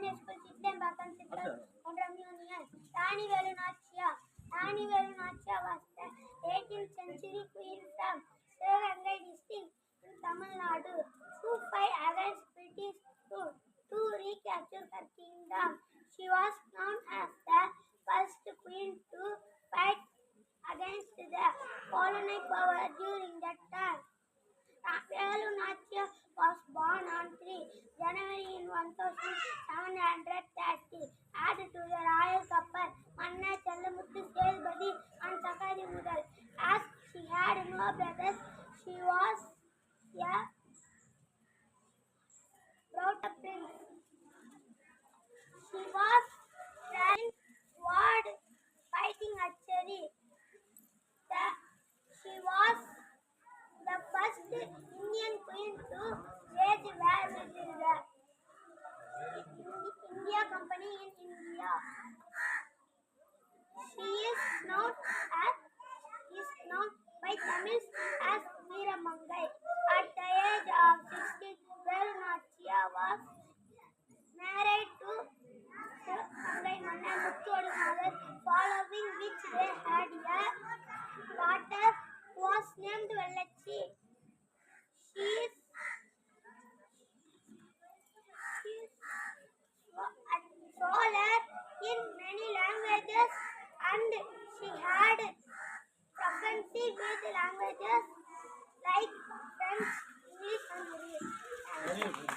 primary school, Chitlambakkam, Chitram, Union. Rani Velu Nachiyar. Rani Velu Nachiyar was the 18th century queen from Sivagangai district in Tamil Nadu who fight against British rule to recapture her kingdom. She was known as the first queen to fight against the colonial power during that time. Velu Nachiyar was born on 3 January in 1730 brothers, she was a proud prince. She was trained sword fighting archery. The, she was the first Indian queen to wage war with the India Company in India. She is known as is known Tamils as Veeramangai. At the age of 16, Velunachiya was married to Mangai Manna Muthodu mother, following which they had a daughter who was named Vellachi. She is she is scholar in many languages and she had fluency with languages like French, English, and Greek.